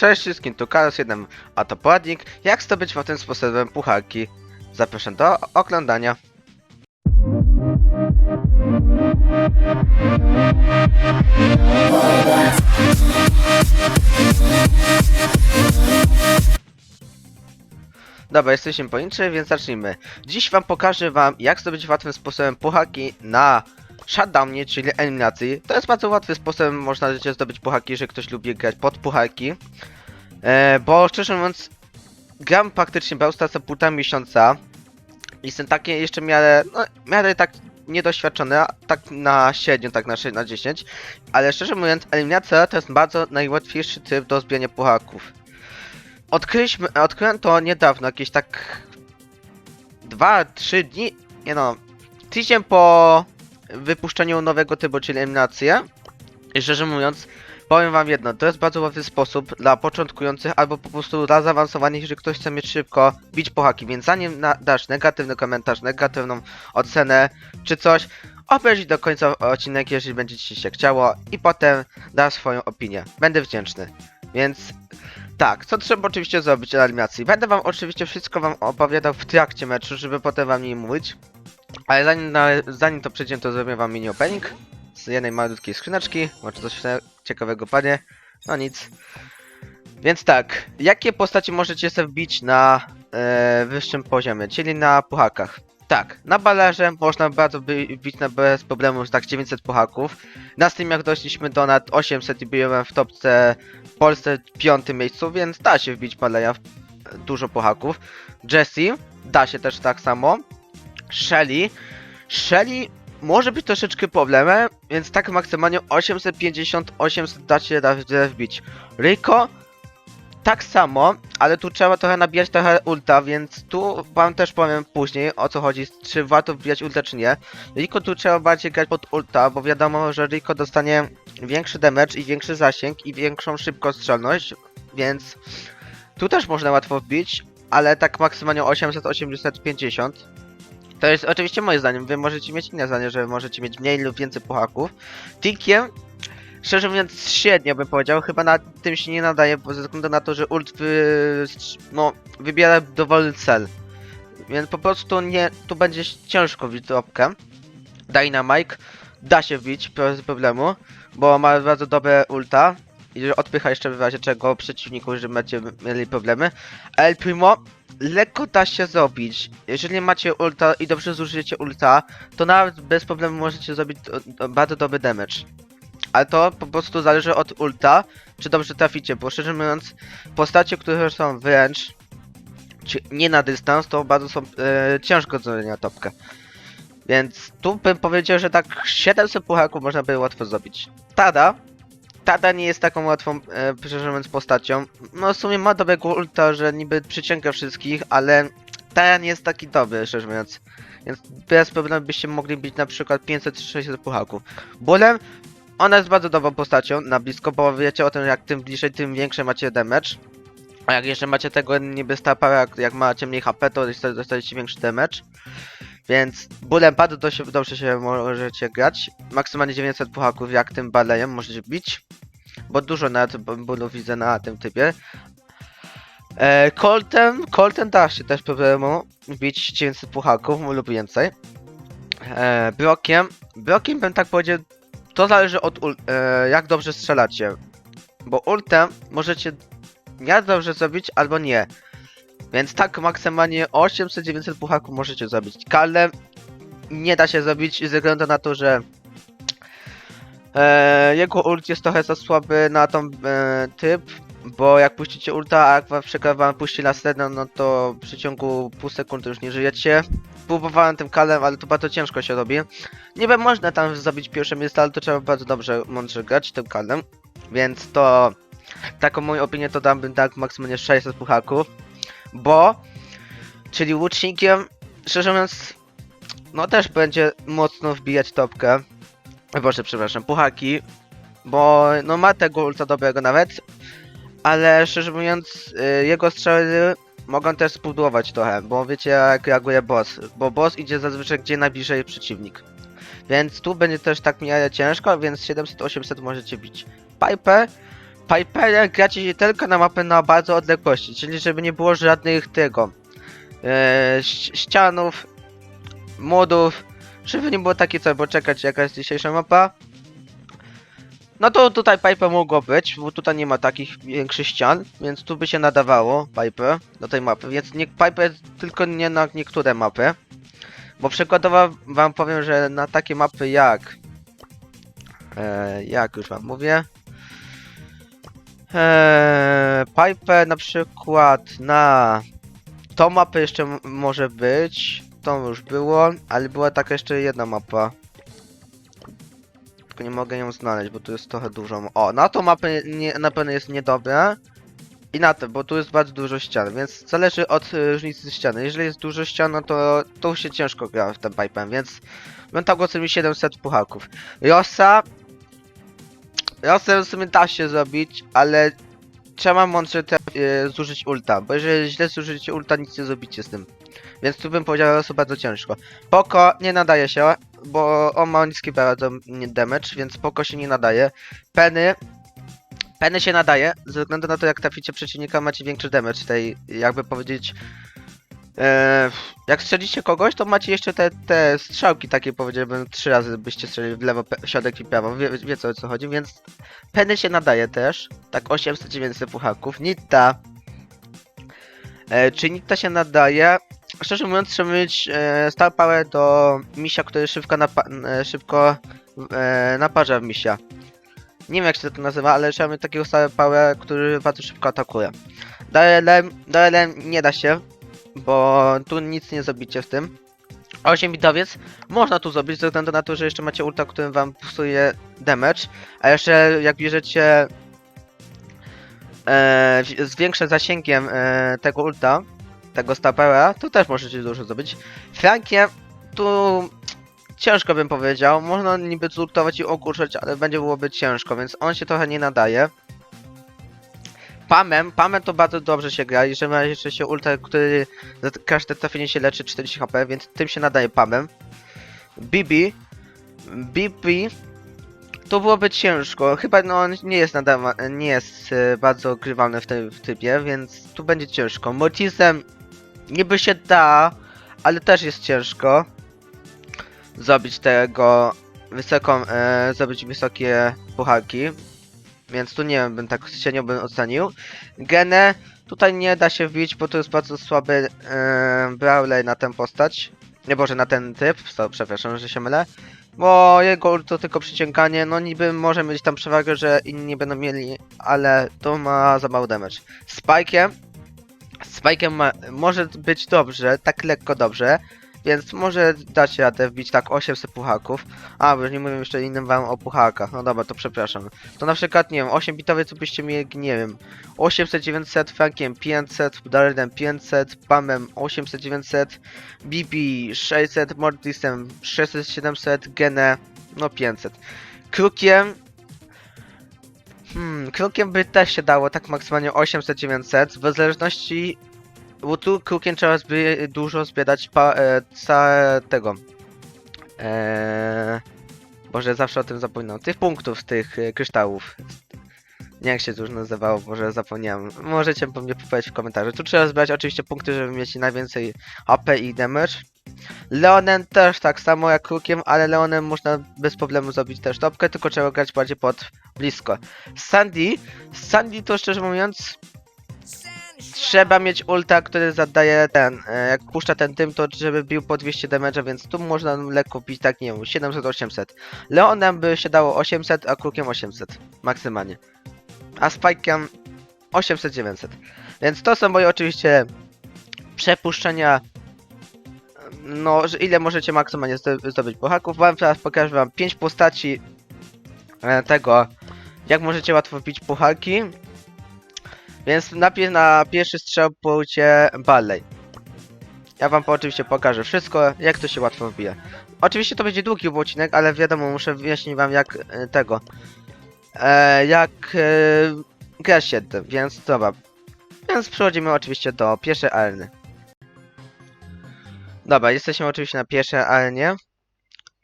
Cześć wszystkim, tu Karol 7, a to poradnik, jak zdobyć tym sposobem pucharki. Zapraszam do oglądania. Dobra, jesteśmy po więc zacznijmy. Dziś wam pokażę wam, jak zdobyć łatwym sposobem pucharki na shutdownie, czyli eliminacji. To jest bardzo łatwy sposób, można zdobyć pucharki, jeżeli ktoś lubi grać pod pucharki. E, bo szczerze mówiąc, gram praktycznie Brawl Starsa półtora miesiąca. Jestem taki jeszcze miarę, no, miarę tak niedoświadczony, tak na średnio, tak na 6 na 10. Ale szczerze mówiąc, eliminacja to jest bardzo najłatwiejszy tryb do zbierania pucharków. Odkryliśmy, odkryłem to niedawno, jakieś tak 2-3 dni, nie no, tydzień po wypuszczeniu nowego trybu, czyli eliminację. I szczerze mówiąc, powiem wam jedno, to jest bardzo łatwy sposób dla początkujących albo po prostu dla zaawansowanych, jeżeli ktoś chce mieć szybko bić po haki, więc zanim dasz negatywny komentarz, negatywną ocenę czy coś, obejrzyj do końca odcinek, jeżeli będzie ci się chciało i potem dasz swoją opinię. Będę wdzięczny. Więc tak, co trzeba oczywiście zrobić na eliminacji? Będę wam oczywiście wszystko wam opowiadał w trakcie meczu, żeby potem wam nie mówić. Ale zanim, na, zanim to przejdziemy, to zrobię wam mini opening z jednej malutkiej skrzyneczki. Może coś cie- ciekawego panie. No nic. Więc tak, jakie postaci możecie sobie wbić na e, wyższym poziomie, czyli na puchakach? Tak, na balerze można bardzo by, wbić na bez problemu tak 900 puchaków. Na Steam jak doszliśmy do nad 800 i byłem w topce w Polsce w piątym miejscu, więc da się wbić baleja w dużo puchaków. Jessie da się też tak samo. Shelly. Shelly może być troszeczkę problemem, więc tak maksymalnie 850-800 da się wbić. Rico tak samo, ale tu trzeba trochę nabijać trochę ulta, więc tu wam też powiem później o co chodzi, czy warto wbijać ulta czy nie. Rico tu trzeba bardziej grać pod ulta, bo wiadomo, że Rico dostanie większy damage i większy zasięg i większą szybkostrzelność, więc tu też można łatwo wbić, ale tak maksymalnie 800-850. To jest oczywiście moje zdaniem, wy możecie mieć inne zdanie, że możecie mieć mniej lub więcej puchaków. Tikiem, szczerze mówiąc średnio bym powiedział, chyba na tym się nie nadaje, ze względu na to, że ult wy, no, wybiera dowolny cel. Więc po prostu nie, tu będzie ciężko wbić topkę. Dynamite da się wbić bez problemu, bo ma bardzo dobre ulta. I odpycha jeszcze w razie czego przeciwników, że macie mieli problemy. El Primo lekko da się zrobić. Jeżeli macie ulta i dobrze zużyjecie ulta, to nawet bez problemu możecie zrobić bardzo dobry damage. Ale to po prostu zależy od ulta, czy dobrze traficie, bo szczerze mówiąc, postacie, które są wręcz nie na dystans, to bardzo są e, ciężko do zrobienia topkę. Więc tu bym powiedział, że tak 700 puchaków można by łatwo zrobić. Tada. Tada nie jest taką łatwą, e, mówiąc, postacią. No w sumie ma dobrego ulta, że niby przyciąga wszystkich, ale Tada nie jest taki dobry, szczerze mówiąc. Więc bez problemu byście mogli bić na przykład 500-600 puchaków. Bulem, ona jest bardzo dobrą postacią na blisko, bo wiecie o tym, jak tym bliżej, tym większy macie damage. A jak jeszcze macie tego niby stapa, jak, jak macie mniej HP, to dostajecie większy damage. Więc bulem bardzo do się, dobrze się możecie grać. Maksymalnie 900 puchaków, jak tym balejem możecie bić. Bo dużo nawet bólów widzę na tym typie. Coltem, Coltem da się też problemu bić 900 puchaków lub więcej. E, Brokiem, Brokiem bym tak powiedział, to zależy od e, jak dobrze strzelacie. Bo ultem możecie nie dobrze zrobić albo nie. Więc tak maksymalnie 800-900 puchaków możecie zrobić. Karlem nie da się zrobić ze względu na to, że e, jego ult jest trochę za słaby na tą e, typ, bo jak puścicie ulta, a jak przykład wam puści na sedno, no to w przeciągu pół sekundy już nie żyjecie. Próbowałem tym kalem, ale to bardzo ciężko się robi. Niby można tam zrobić pierwsze miejsce, ale to trzeba bardzo dobrze, mądrze grać tym kalem. Więc to, taką moją opinię to dałbym tak maksymalnie 600 puchaków. Bo, czyli łucznikiem, szczerze mówiąc, no też będzie mocno wbijać topkę. Boże, przepraszam, puchaki. Bo no ma tego ulta dobrego nawet. Ale szczerze mówiąc, y, jego strzały mogą też spudłować trochę, bo wiecie jak reaguje boss. Bo boss idzie zazwyczaj gdzie najbliżej przeciwnik. Więc tu będzie też tak miarę ciężko, więc 700-800 możecie bić. Piper. Piperem gracie tylko na mapę na bardzo odległości, czyli żeby nie było żadnych tego e, ścianów, modów, żeby nie było takie co, bo czekać jaka jest dzisiejsza mapa. No to tutaj Piper mogło być, bo tutaj nie ma takich większych ścian, więc tu by się nadawało Piper do tej mapy, więc nie Piper tylko nie na niektóre mapy. Bo przykładowo wam powiem, że na takie mapy jak e, jak już wam mówię e, Piper na przykład na tą mapę jeszcze może być, to już było, ale była taka jeszcze jedna mapa. Tylko nie mogę ją znaleźć, bo tu jest trochę dużo. O, na tą mapę nie, na pewno jest niedobra. I na to, bo tu jest bardzo dużo ścian, więc zależy od y, różnicy ściany. Jeżeli jest dużo ścian, no to, to się ciężko gra w ten pipe'em, więc bym tak ocenił 700 puchaków. Rosa... Rosa w sumie da się zrobić, ale trzeba mądrze te, y, zużyć ulta, bo jeżeli źle zużycie ulta, nic nie zrobicie z tym. Więc tu bym powiedział, że Rosa bardzo ciężko. Poko nie nadaje się, bo on ma niski bardzo damage, więc Poko się nie nadaje. Penny Penny się nadaje, ze względu na to jak traficie przeciwnika macie większy damage tej, jakby powiedzieć e, jak strzelicie kogoś, to macie jeszcze te, te strzałki takie powiedziałbym trzy razy byście strzelili w lewo, środek i prawo, wie, wiecie o co chodzi, więc Penny się nadaje też, tak 800-900 puchaków, Nitta e, czy Nitta się nadaje? Szczerze mówiąc trzeba mieć e, star power do misia, który szybko, napa- e, szybko e, naparza misia. Nie wiem jak się to nazywa, ale trzeba mieć takiego star power, który bardzo szybko atakuje. DLM, DLM nie da się, bo tu nic nie zrobicie w tym. 8 bitowiec można tu zrobić ze względu na to, że jeszcze macie ulta, którym wam psuje damage, a jeszcze jak bierzecie e, z większym zasięgiem e, tego ulta, tego stapera, to też możecie dużo zrobić. Frankiem tu ciężko bym powiedział, można niby zultować i ogłuszać, ale będzie byłoby ciężko, więc on się trochę nie nadaje. Pamem, Pamem to bardzo dobrze się gra, jeżeli ma jeszcze się ulta, który za każde trafienie się leczy 40 HP, więc tym się nadaje Pamem. Bibi, Bibi, to byłoby ciężko, chyba no on nie jest nadawa, nie jest e, bardzo grywalny w tym typie, więc tu będzie ciężko. Mortisem niby się da, ale też jest ciężko zrobić tego wysoką, e, zrobić wysokie pucharki. Więc tu nie wiem, bym tak średnio bym ocenił. Genę tutaj nie da się wbić, bo to jest bardzo słaby e, brawler na tę postać. Nie boże, na ten typ, so, przepraszam, że się mylę. Bo jego to tylko przyciąganie, no niby może mieć tam przewagę, że inni będą mieli, ale to ma za mały damage. Spike'iem Spike'em może być dobrze, tak lekko dobrze, więc może dać radę wbić tak 800 puchaków. A, bo już nie mówię jeszcze innym wam o puchakach. No dobra, to przepraszam. To na przykład, nie wiem, 8 bitowy co byście mieli, nie wiem, 800, 900, Frankiem 500, Darredem 500, Pamem 800, 900, BP 600, Mortisem 600, 700, Gene no 500. Krukiem Hmm, krukiem by też się dało tak maksymalnie 800-900, w zależności... Bo tu krukiem trzeba zby, dużo zbierać pa, e, tego... E, Boże, zawsze o tym zapominam. Tych punktów, tych e, kryształów. Nie jak się to już nazywało, może zapomniałem. Możecie po mnie poprawić w komentarzu. Tu trzeba zbierać oczywiście punkty, żeby mieć najwięcej HP i damage. Leonem też tak samo jak krukiem, ale Leonem można bez problemu zrobić też topkę, tylko trzeba grać bardziej pod blisko. Sandy, Sandy to szczerze mówiąc trzeba mieć ulta, który zadaje ten, e, jak puszcza ten tym, to żeby bił po 200 damage, więc tu można lekko bić tak, nie wiem, 700-800. Leonem by się dało 800, a krukiem 800, maksymalnie. A Spike'em 800-900. Więc to są moje oczywiście przepuszczenia no, że ile możecie maksymalnie zdo- zdobyć puchaków. Wam teraz pokażę wam 5 postaci e, tego, jak możecie łatwo wbić puchaki. Więc najpierw na pierwszy strzał pójdzie Barley. Ja wam po oczywiście pokażę wszystko, jak to się łatwo wbija. Oczywiście to będzie długi odcinek, ale wiadomo, muszę wyjaśnić wam jak e, tego, e, jak e, się więc dobra. Więc przechodzimy oczywiście do pierwszej areny. Dobra, jesteśmy oczywiście na pierwszej arenie.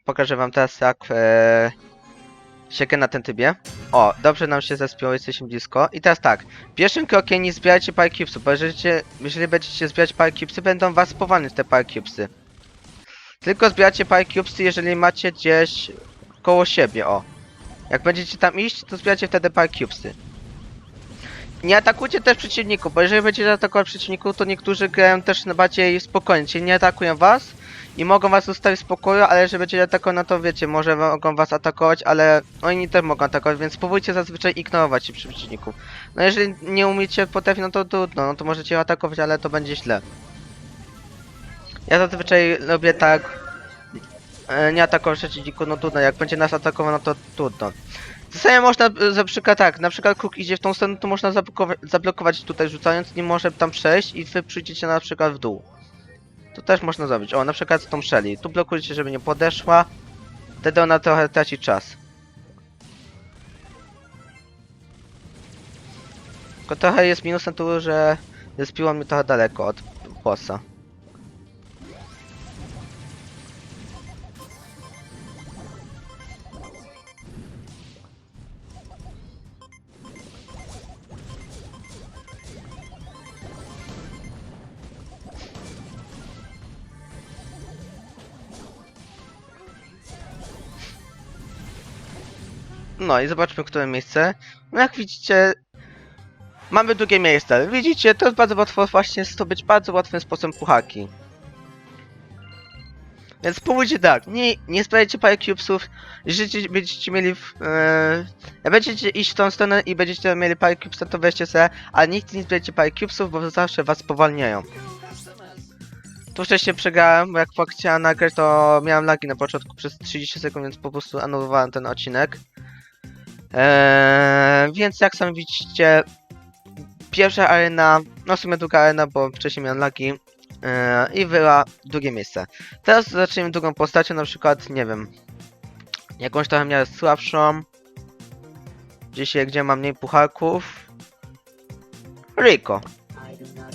Pokażę wam teraz jak e, siekę na ten trybie. O, dobrze nam się zespiło, jesteśmy blisko. I teraz tak, pierwszym krokiem nie zbierajcie Cubesy, bo jeżeli, jeżeli będziecie zbierać Cubesy, będą was spowalniać te Cubesy. Tylko zbieracie Cubesy, jeżeli macie gdzieś koło siebie, o. Jak będziecie tam iść, to zbieracie wtedy Cubesy. Nie atakujcie też przeciwników, bo jeżeli będziecie atakować przeciwników, to niektórzy grają też bardziej spokojnie, czyli nie atakują was i mogą was zostawić w spokoju, ale jeżeli będziecie atakować, no to wiecie, może mogą was atakować, ale oni też mogą atakować, więc spróbujcie zazwyczaj ignorować się przy przeciwników. No jeżeli nie umiecie potrafi, no to trudno, no to możecie atakować, ale to będzie źle. Ja zazwyczaj lubię tak e, nie atakować przeciwników, no trudno, jak będzie nas atakował, no to trudno. Czasami można, e, na przykład tak, na przykład kruk idzie w tą stronę, to można zablokować, zablokować tutaj rzucając, nie może tam przejść i wy przyjdziecie na przykład w dół. To też można zrobić. O, na przykład z tą Shelly. Tu blokujecie, żeby nie podeszła. Wtedy ona trochę traci czas. Tylko trochę jest minusem tu, że zespiło mnie trochę daleko od bossa. No i zobaczmy, które miejsce. No jak widzicie, mamy drugie miejsce. Widzicie, to jest bardzo łatwo właśnie zdobyć bardzo łatwym sposobem puchaki. Więc spróbujcie tak, nie, nie sprawiajcie parę cubesów, jeżeli będziecie mieli, jak będziecie iść w tą stronę i będziecie mieli parę cubesów, to weźcie se, ale nigdy nie zbierajcie parę cubesów, bo zawsze was spowalniają. Tu wcześniej przegrałem, bo jak chciałem nagrać, to miałem lagi na początku przez 30 sekund, więc po prostu anulowałem ten odcinek. Eee, więc jak sami widzicie, pierwsza arena, no w sumie druga arena, bo wcześniej miałem lagi eee, i wyła drugie miejsce. Teraz zacznijmy drugą postacią, na przykład, nie wiem, jakąś trochę miarę słabszą, dzisiaj gdzie mam mniej pucharków. Rico.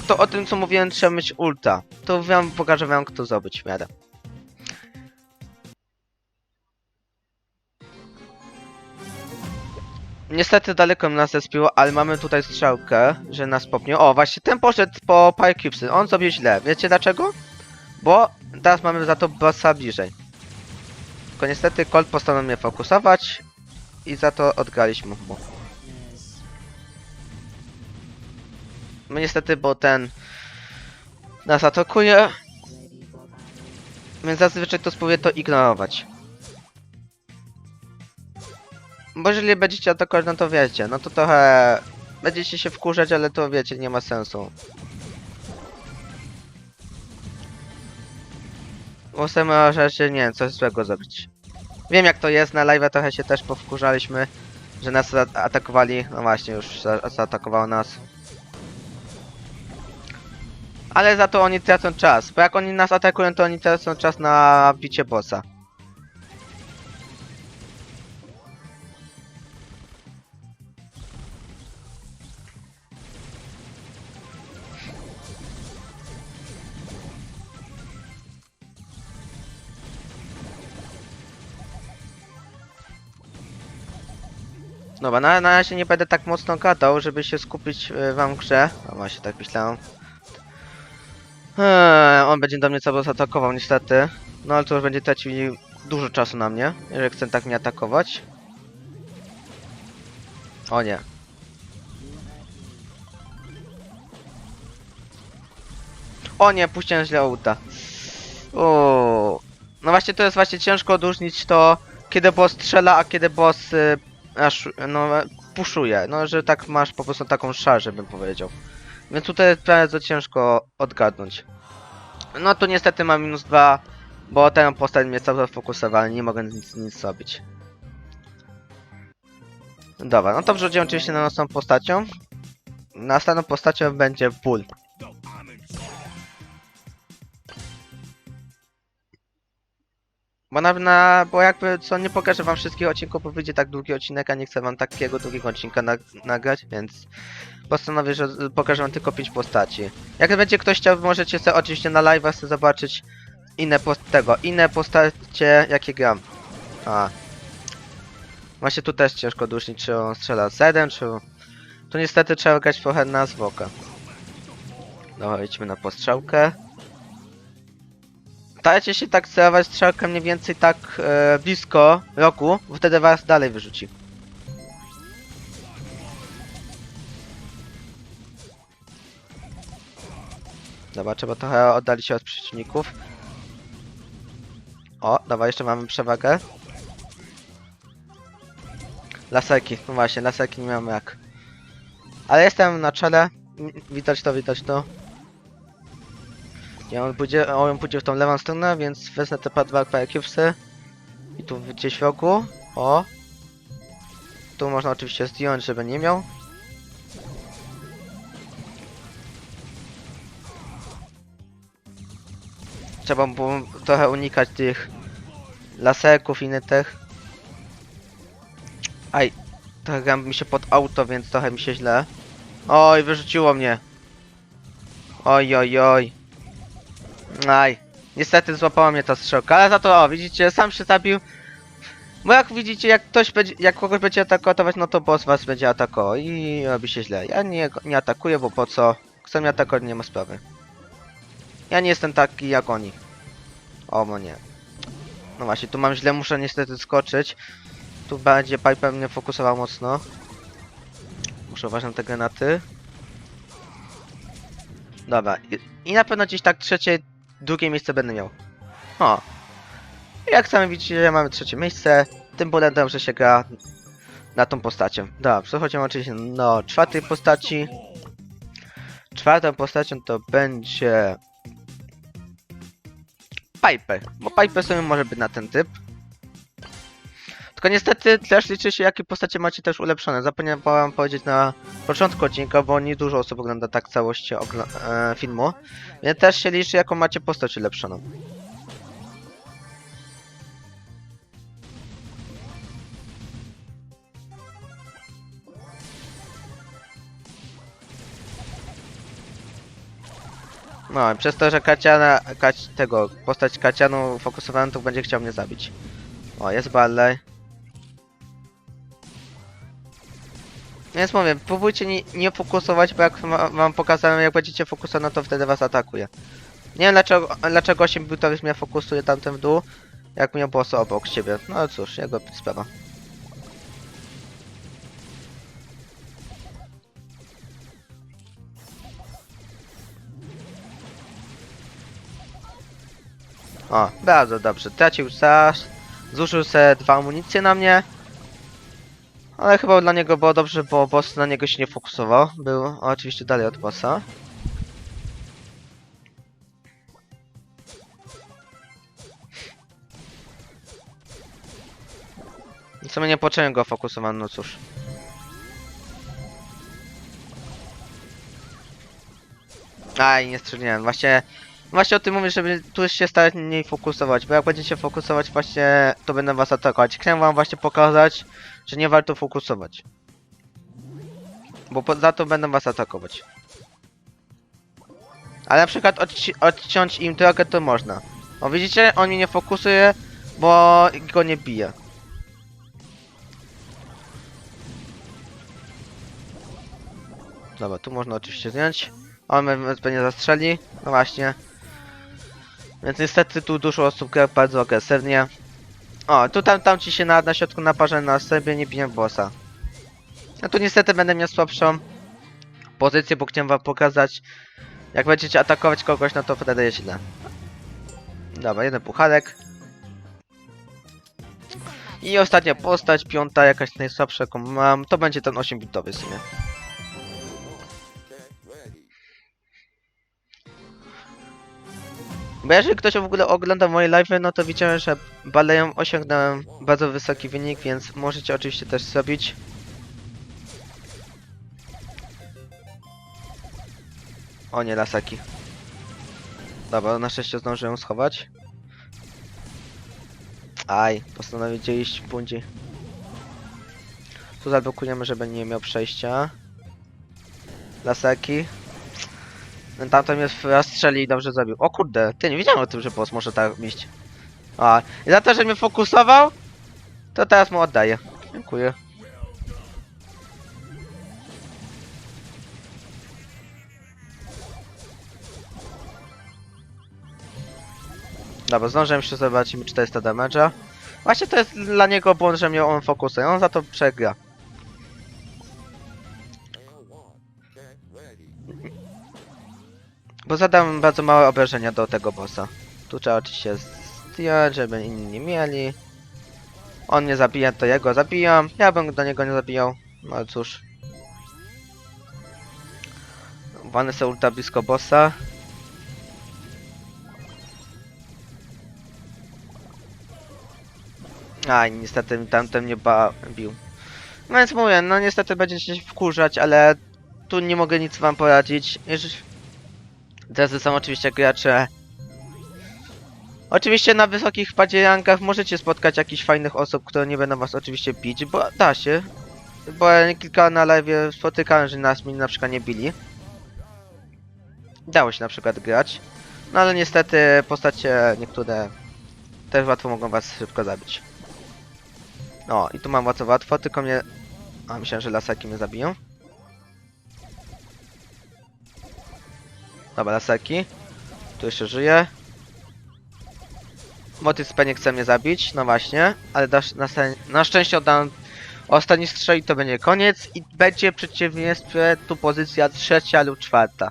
To o tym co mówiłem trzeba mieć ulta. To wam pokażę wam kto zrobić w miarę. Niestety daleko nas zespiło, ale mamy tutaj strzałkę, że nas popnie. O, właśnie ten poszedł po Cubesy. On zrobił źle. Wiecie dlaczego? Bo teraz mamy za to bossa bliżej. Tylko niestety Colt postanowił mnie fokusować i za to odgraliśmy mu. No niestety, bo ten nas atakuje. Więc zazwyczaj to spróbuję to ignorować. Bo jeżeli będziecie atakować, no to wiecie, no to trochę... Będziecie się wkurzać, ale to wiecie, nie ma sensu. Bo same rzeczy, nie wiem, coś złego zrobić. Wiem jak to jest, na live trochę się też powkurzaliśmy, że nas atakowali, no właśnie, już za- zaatakował nas. Ale za to oni tracą czas, bo jak oni nas atakują, to oni tracą czas na bicie bossa. Dobra, na, na razie nie będę tak mocno gadał, żeby się skupić y, wam grze. A właśnie, tak myślałem. Eee, on będzie do mnie cały czas atakował niestety. No ale to już będzie tracił dużo czasu na mnie, jeżeli chce tak mnie atakować. O nie. O nie, puściłem źle. Uuu. No właśnie to jest właśnie ciężko odróżnić to, kiedy boss strzela, a kiedy boss y, aż, no, puszuje. No, że tak masz po prostu taką szarżę, bym powiedział. Więc tutaj jest bardzo ciężko odgadnąć. No tu niestety mam minus dwa, bo ten postać mnie cały czas nie mogę nic, nic zrobić. Dobra, no to przechodzimy oczywiście na następną postacią. Następną postacią będzie Bull. Bo na, na, bo jakby co nie pokażę wam wszystkich odcinków, bo wyjdzie tak długi odcinek, a nie chcę wam takiego długiego odcinka na, nagrać, więc postanowię, że pokażę wam tylko 5 postaci. Jak będzie ktoś chciał, możecie sobie oczywiście na live'ach sobie zobaczyć inne post tego, inne postacie jakie gram. A. Właśnie tu też ciężko odróżnić, czy on strzela z Z1, czy... Tu niestety trzeba grać trochę na zwłokę. Dobra, idźmy na postrzałkę. Starajcie się tak celować strzałkę mniej więcej tak e, blisko roku, bo wtedy was dalej wyrzuci. Dobra, trzeba trochę oddalić się od przeciwników. O, dobra, jeszcze mamy przewagę. Laserki, no właśnie, laserki nie mamy jak. Ale jestem na czele. Widać to, widać to. Ja on pójdzie, on pójdzie w tą lewą stronę, więc wezmę te dwa Cubesy. I tu gdzieś w rogu. O. Tu można oczywiście zdjąć, żeby nie miał. Trzeba było trochę unikać tych laserków i innych. Aj, trochę gram mi się pod auto, więc trochę mi się źle. Oj, wyrzuciło mnie. Oj, oj, oj. Aj, niestety złapała mnie ta strzałka, ale za to, o, widzicie, sam się zabił. Bo jak widzicie, jak ktoś będzie, jak kogoś będzie atakować, no to boss was będzie atakował i robi się źle. Ja nie, nie atakuję, bo po co? Kto mnie atakować, nie ma sprawy. Ja nie jestem taki jak oni. O, bo nie. No właśnie, tu mam źle, muszę niestety skoczyć. Tu będzie Piper mnie fokusował mocno. Muszę uważać na te granaty. Dobra, i, i na pewno gdzieś tak trzecie, drugie miejsce będę miał. O. Jak sami widzicie, mamy trzecie miejsce. Tym bolem dobrze się gra na tą postacią. Dobra, przechodzimy oczywiście do czwartej postaci. Czwartą postacią to będzie... Piper, bo Piper sobie może być na ten typ. Tylko niestety też liczy się jakie postacie macie też ulepszone. Zapomniałem powiedzieć na początku odcinka, bo nie dużo osób ogląda tak całości ogl- e, filmu. Więc też się liczy jaką macie postać ulepszoną. No, przez to, że Kaciana, Kac, tego, postać Kacianu fokusowałem, to będzie chciał mnie zabić. O, jest Barley. Więc mówię, próbujcie nie, nie fokusować, bo jak wam pokazałem, jak będziecie fokusować, no to wtedy was atakuje. Nie wiem dlaczego, dlaczego 8 bitowych mnie fokusuje tamten w dół, jak miał bossa obok siebie. No cóż, jego sprawa. O, bardzo dobrze. Tracił czas. Zużył se dwa amunicje na mnie. Ale chyba dla niego było dobrze, bo boss na niego się nie fokusował. Był oczywiście dalej od bossa. Co mnie nie poczułem go fokusować, no cóż. Aj, nie strzeliłem. Właśnie, właśnie o tym mówię, żeby tu się starać mniej fokusować, bo jak będziecie fokusować właśnie, to będę was atakować. Chciałem wam właśnie pokazać, że nie warto fokusować. Bo za to będę was atakować. Ale na przykład odci odciąć im drogę to można. O widzicie, on mnie nie fokusuje, bo go nie bije. Dobra, tu można oczywiście zdjąć. On mnie mnie zastrzeli. No właśnie. Więc niestety tu dużo osób gra bardzo agresywnie. O, tu tam, tam ci się na, na środku naparze na sobie, nie biję bossa. No tu niestety będę miał słabszą pozycję, bo chciałem wam pokazać jak będziecie atakować kogoś, no to wtedy jest źle. Dobra, jeden pucharek. I ostatnia postać, piąta, jakaś najsłabsza jaką mam, to będzie ten 8-bitowy w sumie. Bo jeżeli ktoś w ogóle ogląda moje live'y, no to widziałem, że Baleją osiągnąłem bardzo wysoki wynik, więc możecie oczywiście też zrobić. O nie, lasaki. Dobra, na szczęście zdążyłem schować. Aj, postanowicie iść w bundzi. Tu zablokujemy, żeby nie miał przejścia. Lasaki. Ten tamten mnie strzeli i dobrze zabił. O kurde, ty nie wiedziałem o tym, że boss może tak iść. A, i za to, że mnie fokusował, to teraz mu oddaję. Dziękuję. Dobra, zdążyłem jeszcze zobaczyć mi 400 damage'a. Właśnie to jest dla niego błąd, że miał on fokusy. On za to przegra. Bo zadam bardzo małe obrażenia do tego bossa. Tu trzeba oczywiście zdjąć, żeby inni nie mieli. On nie zabija, to ja go zabijam. Ja bym do niego nie zabijał. No ale cóż. Wany są ultra blisko bossa. Aj, niestety tamten mnie bił. No więc mówię, no niestety będziecie się wkurzać, ale tu nie mogę nic wam poradzić. Jeżeli... Drodzy są oczywiście gracze. Oczywiście na wysokich padzierankach możecie spotkać jakichś fajnych osób, które nie będą was oczywiście bić, bo da się. Bo ja kilka na live spotykałem, że nas mi na przykład nie bili. Dało się na przykład grać. No ale niestety postacie niektóre też łatwo mogą was szybko zabić. O, i tu mam łatwo łatwo, tylko mnie... A, myślałem, że lasaki mnie zabiją. Dobra, lasaki. Tu jeszcze żyje. Motyw nie chce mnie zabić, no właśnie, ale na, na szczęście oddam ostatni strzał i to będzie koniec i będzie przeciwieństwie tu pozycja trzecia lub czwarta.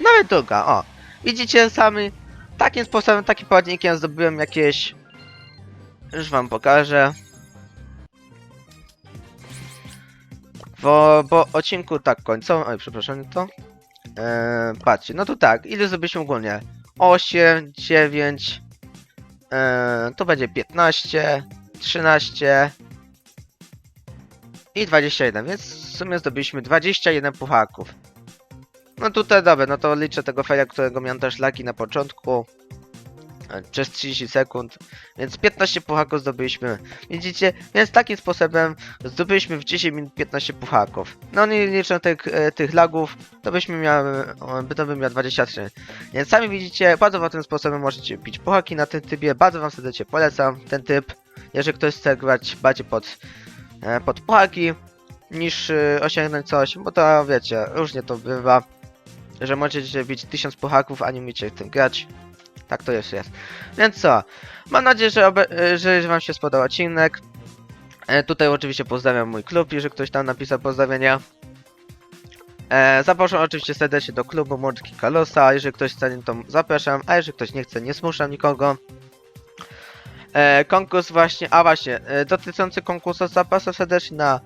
Nawet druga, o. Widzicie sami, takim sposobem, takim poradnikiem zdobyłem jakieś... Już wam pokażę. Bo, bo odcinku tak końcą, oj przepraszam, to. Eee, patrzcie, no to tak, ile zrobiliśmy ogólnie? 8, 9, eee, to będzie 15, 13 i 21, więc w sumie zdobyliśmy 21 puchaków. No tutaj dobra, no to liczę tego faila, którego miałem też laki na początku. Przez 30 sekund, więc 15 puchaków zdobyliśmy. Widzicie? Więc takim sposobem zdobyliśmy w 10 minut 15 puchaków. No nie liczę tych, e, tych lagów, to byśmy by to bym miał 23. Więc sami widzicie, bardzo łatwym sposobem możecie pić puchaki na tym typie, bardzo wam serdecznie polecam ten typ. Jeżeli ktoś chce grać bardziej pod, e, pod puchaki, niż e, osiągnąć coś, bo to wiecie, różnie to bywa, że możecie bić 1000 puchaków, a nie umiecie w tym grać. Tak to już jest. Więc co, mam nadzieję, że, e, że wam się spodobał odcinek. E, tutaj oczywiście pozdrawiam mój klub, jeżeli ktoś tam napisał pozdrowienia. E, zapraszam oczywiście serdecznie do klubu Mordki Kalosa, jeżeli ktoś chce, to zapraszam, a jeżeli ktoś nie chce, nie zmuszam nikogo. E, konkurs właśnie, a właśnie, e, dotyczący konkursu zapraszam serdecznie na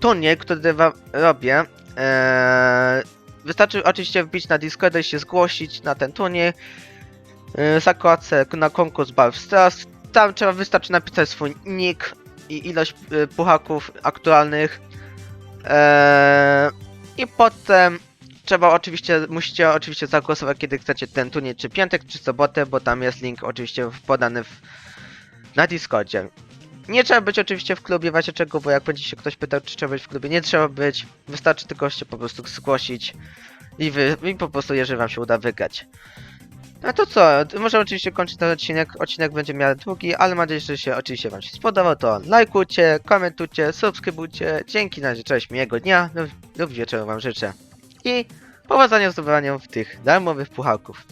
turniej, który wam robię. E, wystarczy oczywiście wbić na Discorda i się zgłosić na ten turniej. E, zakładce na konkurs Balf Stars. Tam trzeba wystarczy napisać swój nick i ilość e, puchaków aktualnych. Eee, I potem trzeba oczywiście, musicie oczywiście zagłosować kiedy chcecie ten turniej, czy piątek, czy sobotę, bo tam jest link oczywiście podany w, na Discordzie. Nie trzeba być oczywiście w klubie, właśnie czego, bo jak będzie się ktoś pytał, czy trzeba być w klubie, nie trzeba być. Wystarczy tylko się po prostu zgłosić i, wy, i po prostu, jeżeli wam się uda wygrać. No to co, możemy oczywiście kończyć ten odcinek, odcinek będzie miał długi, ale mam nadzieję, że się oczywiście wam się spodobał, to lajkujcie, komentujcie, subskrybujcie, dzięki na razie, cześć, miłego dnia lub, lub wieczoru wam życzę. I powodzenia w tych darmowych puchałków.